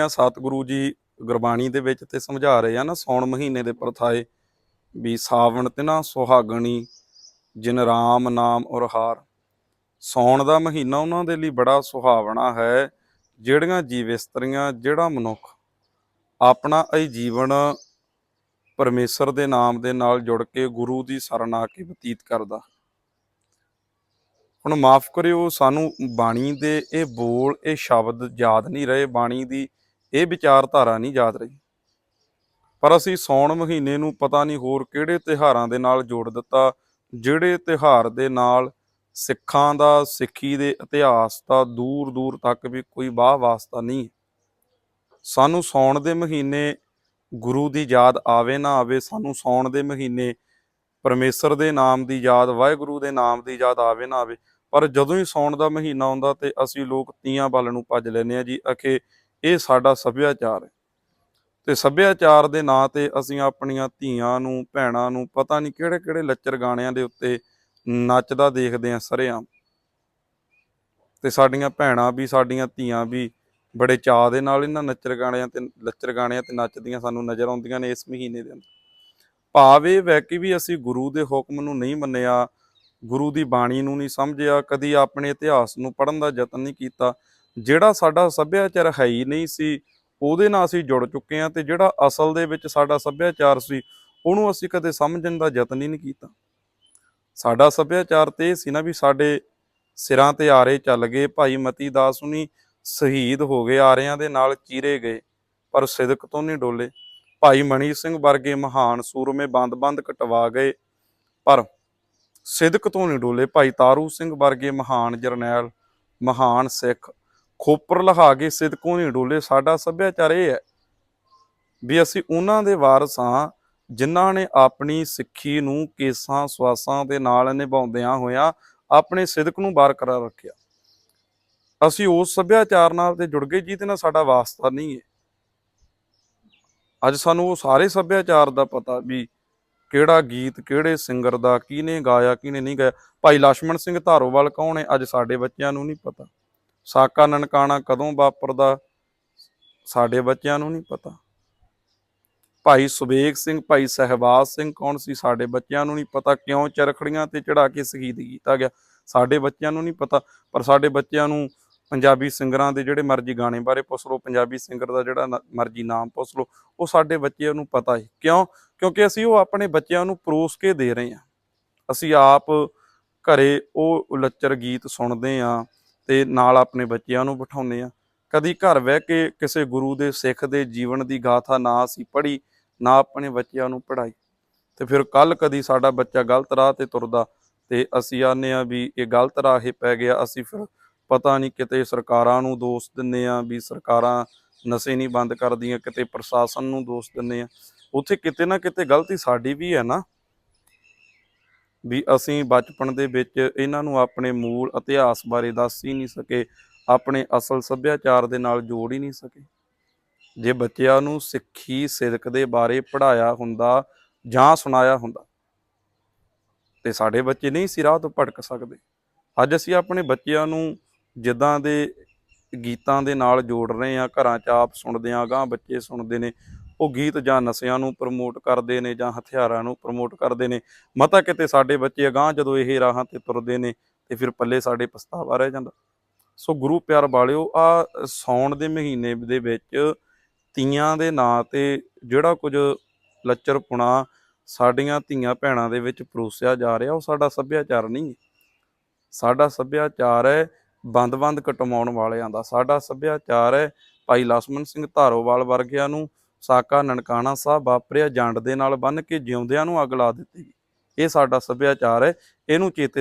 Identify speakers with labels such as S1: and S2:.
S1: ਆ ਸਤਿਗੁਰੂ ਜੀ ਗੁਰਬਾਣੀ ਦੇ ਵਿੱਚ ਤੇ ਸਮਝਾ ਰਹੇ ਆ ਨਾ, ਸੌਣ ਮਹੀਨੇ ਦੇ ਪ੍ਰਥਾਏ ਵੀ ਸਾਵਣ ਤੇ ਨਾ ਸੁਹਾਗਣੀ, ਜਿਨ ਰਾਮ ਨਾਮ ਔਰ ਹਾਰ। ਸੌਣ ਦਾ ਮਹੀਨਾ ਉਹਨਾਂ ਦੇ ਲਈ ਬੜਾ ਸੁਹਾਵਣਾ ਹੈ, ਜਿਹੜੀਆਂ ਜੀਵ ਇਸਤਰੀਆਂ, ਜਿਹੜਾ ਮਨੁੱਖ ਆਪਣਾ ਇਹ ਜੀਵਨ ਪਰਮੇਸ਼ਰ ਦੇ ਨਾਮ ਦੇ ਨਾਲ ਜੁੜ ਕੇ ਗੁਰੂ ਦੀ ਸ਼ਰਨ ਆ ਕੇ ਬਤੀਤ ਕਰਦਾ। ਹੁਣ ਮਾਫ ਕਰਿਓ, ਸਾਨੂੰ ਬਾਣੀ ਦੇ ਇਹ ਬੋਲ, ਇਹ ਸ਼ਬਦ ਯਾਦ ਨਹੀਂ ਰਹੇ, ਬਾਣੀ ਦੀ ਇਹ ਵਿਚਾਰਧਾਰਾ ਨਹੀਂ ਯਾਦ ਰਹੀ। ਪਰ ਅਸੀਂ ਸੌਣ ਮਹੀਨੇ ਨੂੰ ਪਤਾ ਨਹੀਂ ਹੋਰ ਕਿਹੜੇ ਤਿਹਾਰਾਂ ਦੇ ਨਾਲ ਜੋੜ ਦਿੱਤਾ, ਜਿਹੜੇ ਤਿਹਾਰ ਦੇ ਨਾਲ ਸਿੱਖਾਂ ਦਾ, ਸਿੱਖੀ ਦੇ ਇਤਿਹਾਸ ਦਾ ਦੂਰ ਦੂਰ ਤੱਕ ਵੀ ਕੋਈ ਬਾਹ ਵਾਸਤਾ ਨਹੀਂ ਸਾਨੂੰ ਸੌਣ ਦੇ ਮਹੀਨੇ ਗੁਰੂ ਦੀ ਯਾਦ ਆਵੇ ਨਾ ਆਵੇ, ਸਾਨੂੰ ਸੌਣ ਦੇ ਮਹੀਨੇ ਪਰਮੇਸ਼ਰ ਦੇ ਨਾਮ ਦੀ ਯਾਦ, ਵਾਹਿਗੁਰੂ ਦੇ ਨਾਮ ਦੀ ਯਾਦ ਆਵੇ ਨਾ ਆਵੇ। ਪਰ ਜਦੋਂ ਹੀ ਸੌਣ ਦਾ ਮਹੀਨਾ ਆਉਂਦਾ ਤੇ ਅਸੀਂ ਲੋਕ ਤੀਆਂ ਵੱਲ ਨੂੰ ਭੱਜ ਲੈਂਦੇ ਆ ਜੀ, ਅਖੇ ਇਹ ਸਾਡਾ ਸੱਭਿਆਚਾਰ ਹੈ। ਤੇ ਸੱਭਿਆਚਾਰ ਦੇ ਨਾਂ ਤੇ ਅਸੀਂ ਆਪਣੀਆਂ ਧੀਆਂ ਨੂੰ, ਭੈਣਾਂ ਨੂੰ ਪਤਾ ਨਹੀਂ ਕਿਹੜੇ ਕਿਹੜੇ ਲੱਚਰ ਗਾਣਿਆਂ ਦੇ ਉੱਤੇ ਨੱਚਦਾ ਦੇਖਦੇ ਆ ਸਰੇਆਮ। ਤੇ ਸਾਡੀਆਂ ਭੈਣਾਂ ਵੀ, ਸਾਡੀਆਂ ਧੀਆਂ ਵੀ ਬੜੇ ਚਾਅ ਦੇ ਨਾਲ ਇਹਨਾਂ ਨੱਚਰ ਗਾਣਿਆਂ ਤੇ, ਲੱਚਰ ਗਾਣਿਆਂ ਤੇ ਨੱਚਦੀਆਂ ਸਾਨੂੰ ਨਜ਼ਰ ਆਉਂਦੀਆਂ ਨੇ ਇਸ ਮਹੀਨੇ ਦੇ ਅੰਦਰ। ਭਾਵ ਇਹ ਵੈ ਕਿ ਵੀ ਅਸੀਂ ਗੁਰੂ ਦੇ ਹੁਕਮ ਨੂੰ ਨਹੀਂ ਮੰਨਿਆ, ਗੁਰੂ ਦੀ ਬਾਣੀ ਨੂੰ ਨਹੀਂ ਸਮਝਿਆ, ਕਦੀ ਆਪਣੇ ਇਤਿਹਾਸ ਨੂੰ ਪੜ੍ਹਨ ਦਾ ਯਤਨ ਨਹੀਂ ਕੀਤਾ ਜਿਹੜਾ ਸਾਡਾ ਸੱਭਿਆਚਾਰ ਹੈ ਹੀ ਨਹੀਂ ਸੀ, ਉਹਦੇ ਨਾਲ ਅਸੀਂ ਜੁੜ ਚੁੱਕੇ ਹਾਂ ਤੇ ਜਿਹੜਾ ਅਸਲ ਦੇ ਵਿੱਚ ਸਾਡਾ ਸੱਭਿਆਚਾਰ ਸੀ, ਉਹਨੂੰ ਅਸੀਂ ਕਦੇ ਸਮਝਣ ਦਾ ਯਤਨ ਹੀ ਨਹੀਂ ਕੀਤਾ। ਸਾਡਾ ਸੱਭਿਆਚਾਰ ਤੇ ਇਹ ਸੀ ਨਾ ਵੀ ਸਾਡੇ ਸਿਰਾਂ ਤੇ ਆਰੇ ਚੱਲ ਗਏ, ਭਾਈ ਮਤੀ ਦਾਸ ਹੁਣੀ ਸ਼ਹੀਦ ਹੋ ਗਏ, ਆਰਿਆਂ ਦੇ ਨਾਲ ਚੀਰੇ ਗਏ, ਪਰ ਸਿਦਕ ਤੋਂ ਨਹੀਂ ਡੋਲੇ। ਭਾਈ ਮਣੀ ਸਿੰਘ ਵਰਗੇ ਮਹਾਨ ਸੂਰਮੇ ਬੰਦ-ਬੰਦ ਕਟਵਾ ਗਏ, ਪਰ ਸਿਦਕ ਤੋਂ ਨਹੀਂ ਡੋਲੇ। ਭਾਈ ਤਾਰੂ ਸਿੰਘ ਵਰਗੇ ਮਹਾਨ ਜਰਨੈਲ, ਮਹਾਨ ਸਿੱਖ ਖੋਪਰ ਲਹਾ ਕੇ ਸਿਦਕੋਂ ਨਹੀਂ ਡੋਲੇ, ਸਾਡਾ ਸੱਭਿਆਚਾਰ ਇਹ ਹੈ ਵੀ ਅਸੀਂ ਉਹਨਾਂ ਦੇ ਵਾਰਸ ਹਾਂ ਜਿਨ੍ਹਾਂ ਨੇ ਆਪਣੀ ਸਿੱਖੀ ਨੂੰ ਕੇਸਾਂ, ਸਵਾਸਾਂ ਦੇ ਨਾਲ ਨਿਭਾਉਂਦਿਆਂ ਹੋਇਆਂ ਆਪਣੇ ਸਿਦਕ ਨੂੰ ਬਰਕਰਾਰ ਰੱਖਿਆ। ਅਸੀਂ ਉਸ ਸੱਭਿਆਚਾਰ ਨਾਲ ਤੇ ਜੁੜ ਗਏ ਜਿਹਦੇ ਨਾਲ ਸਾਡਾ ਵਾਸਤਾ ਨਹੀਂ ਹੈ। ਅੱਜ ਸਾਨੂੰ ਉਹ ਸਾਰੇ ਸੱਭਿਆਚਾਰ ਦਾ ਪਤਾ ਵੀ ਕਿਹੜਾ ਗੀਤ ਕਿਹੜੇ ਸਿੰਗਰ ਦਾ, ਕਿਹਨੇ ਗਾਇਆ, ਕਿਹਨੇ ਨਹੀਂ ਗਾਇਆ। ਭਾਈ ਲక్ష్మణ ਸਿੰਘ ਧਾਰੋਵਾਲ ਕੌਣ ਹੈ? ਅੱਜ ਸਾਡੇ ਬੱਚਿਆਂ ਨੂੰ ਨਹੀਂ ਪਤਾ। ਸਾਕਾ ਨਨਕਾਣਾ ਕਦੋਂ ਵਾਪਰਦਾ, ਸਾਡੇ ਬੱਚਿਆਂ ਨੂੰ ਨਹੀਂ ਪਤਾ। ਭਾਈ ਸੁਬੇਗ ਸਿੰਘ, ਭਾਈ ਸਹਿਬਾਜ਼ ਸਿੰਘ ਕੌਣ ਸੀ, ਸਾਡੇ ਬੱਚਿਆਂ ਨੂੰ ਨਹੀਂ ਪਤਾ। ਕਿਉਂ ਚਰਖੜੀਆਂ ਤੇ ਚੜਾ ਕੇ ਸ਼ਹੀਦ ਕੀਤਾ ਗਿਆ, ਸਾਡੇ ਬੱਚਿਆਂ ਨੂੰ ਨਹੀਂ ਪਤਾ। ਪਰ ਸਾਡੇ ਬੱਚਿਆਂ ਨੂੰ ਪੰਜਾਬੀ ਸਿੰਗਰਾਂ ਦੇ ਜਿਹੜੇ ਮਰਜ਼ੀ ਗਾਣੇ ਬਾਰੇ ਪੁੱਛ ਲਓ, ਪੰਜਾਬੀ ਸਿੰਗਰ ਦਾ ਜਿਹੜਾ ਮਰਜ਼ੀ ਨਾਮ ਪੁੱਛ ਲਓ, ਉਹ ਸਾਡੇ ਬੱਚਿਆਂ ਨੂੰ ਪਤਾ ਹੈ। ਕਿਉਂ? ਕਿਉਂਕਿ ਅਸੀਂ ਉਹ ਆਪਣੇ ਬੱਚਿਆਂ ਨੂੰ ਪਰੋਸ ਕੇ ਦੇ ਰਹੇ ਹਾਂ। ਅਸੀਂ ਆਪ ਘਰੇ ਉਹ ਲੱਚਰ ਗੀਤ ਸੁਣਦੇ ਹਾਂ। ਤੇ ਨਾਲ ਆਪਣੇ ਬੱਚਿਆਂ ਨੂੰ ਬਿਠਾਉਂਦੇ ਹਾਂ ਕਦੀ ਘਰ ਬਹਿ ਕੇ ਕਿਸੇ ਗੁਰੂ ਦੇ ਸਿੱਖ ਦੇ ਜੀਵਨ ਦੀ ਗਾਥਾ ਨਾ ਅਸੀਂ ਪੜ੍ਹੀ, ਨਾ ਆਪਣੇ ਬੱਚਿਆਂ ਨੂੰ ਪੜ੍ਹਾਈ। ਤੇ ਫਿਰ ਕੱਲ ਕਦੀ ਸਾਡਾ ਬੱਚਾ ਗਲਤ ਰਾਹ ਤੇ ਤੁਰਦਾ ਤੇ ਅਸੀਂ ਆਨੇ ਆ ਵੀ ਇਹ ਗਲਤ ਰਾਹ ਰਾਹੇ ਪੈ ਗਿਆ, ਅਸੀਂ ਫਿਰ ਪਤਾ ਨਹੀਂ ਕਿਤੇ ਸਰਕਾਰਾਂ ਨੂੰ ਦੋਸ਼ ਦਿੰਨੇ ਆ ਵੀ ਸਰਕਾਰਾਂ ਨਸ਼ੇ ਨਹੀਂ ਬੰਦ ਕਰਦੀਆਂ, ਕਿਤੇ ਪ੍ਰਸ਼ਾਸਨ ਨੂੰ ਦੋਸ਼ ਦਿੰਨੇ ਆ। ਉੱਥੇ ਕਿਤੇ ਨਾ ਕਿਤੇ ਗਲਤੀ ਸਾਡੀ ਵੀ ਹੈ ਨਾ। ਵੀ ਅਸੀਂ ਬਚਪਨ ਦੇ ਵਿੱਚ ਇਹਨਾਂ ਨੂੰ ਆਪਣੇ ਮੂਲ ਇਤਿਹਾਸ ਬਾਰੇ ਦੱਸ ਹੀ ਨਹੀਂ ਸਕੇ, ਆਪਣੇ ਅਸਲ ਸੱਭਿਆਚਾਰ ਦੇ ਨਾਲ ਜੋੜ ਹੀ ਨਹੀਂ ਸਕੇ। ਜੇ ਬੱਚਿਆਂ ਨੂੰ ਸਿੱਖੀ ਸਿਦਕ ਦੇ ਬਾਰੇ ਪੜਾਇਆ ਹੁੰਦਾ ਜਾਂ ਸੁਣਾਇਆ ਹੁੰਦਾ, ਤੇ ਸਾਡੇ ਬੱਚੇ ਨਹੀਂ ਸੀ ਰਾਹ ਤੋਂ ਭਟਕ ਸਕਦੇ। ਅੱਜ ਅਸੀਂ ਆਪਣੇ ਬੱਚਿਆਂ ਨੂੰ ਜਿੱਦਾਂ ਦੇ ਗੀਤਾਂ ਦੇ ਨਾਲ ਜੋੜ ਰਹੇ ਆ ਘਰਾਂ 'ਚ ਆਪ ਸੁਣਦੇ ਆ ਗਾਂ ਬੱਚੇ ਸੁਣਦੇ ਨੇ ਉਹ ਗੀਤ ਜਾਂ ਨਸ਼ਿਆਂ ਨੂੰ ਪ੍ਰਮੋਟ ਕਰਦੇ ਨੇ ਜਾਂ ਹਥਿਆਰਾਂ ਨੂੰ ਪ੍ਰਮੋਟ ਕਰਦੇ ਨੇ, ਮਤਾ ਕਿਤੇ ਸਾਡੇ ਬੱਚੇ ਅਗਾਹ ਜਦੋਂ ਇਹ ਰਾਹਾਂ ਤੇ ਤੁਰਦੇ ਨੇ ਤੇ ਫਿਰ ਪੱਲੇ ਸਾਡੇ ਪਛਤਾਵਾ ਰਹਿ ਜਾਂਦਾ। ਸੋ ਗੁਰੂ ਪਿਆਰ ਵਾਲਿਓ, ਆ ਸੌਣ ਦੇ ਮਹੀਨੇ ਦੇ ਵਿੱਚ ਤੀਆਂ ਦੇ ਨਾਂ ਤੇ ਜਿਹੜਾ ਕੁਝ ਲੱਚਰਪੁਣਾ ਸਾਡੀਆਂ ਧੀਆਂ ਭੈਣਾਂ ਦੇ ਵਿੱਚ ਪਰੋਸਿਆ ਜਾ ਰਿਹਾ, ਉਹ ਸਾਡਾ ਸੱਭਿਆਚਾਰ ਨਹੀਂ ਸਾਡਾ ਸੱਭਿਆਚਾਰ ਹੈ ਬੰਦ-ਬੰਦ ਕਟਮਾਉਣ ਵਾਲਿਆਂ ਦਾ, ਸਾਡਾ ਸੱਭਿਆਚਾਰ ਹੈ ਭਾਈ ਲਸਮਨ ਸਿੰਘ ਧਾਰੋਵਾਲ ਵਰਗਿਆਂ ਨੂੰ ਸਾਕਾ ਨਨਕਾਣਾ ਸਾਹਿਬ ਵਾਪਰਿਆ ਜੰਡ ਦੇ ਨਾਲ ਬੰਨ ਕੇ ਜਿਉਂਦਿਆਂ ਨੂੰ ਅੱਗ ਲਾ ਦਿੱਤੀ। ਗਈ ਇਹ ਸਾਡਾ ਸੱਭਿਆਚਾਰ ਹੈ, ਇਹਨੂੰ ਚੇਤੇ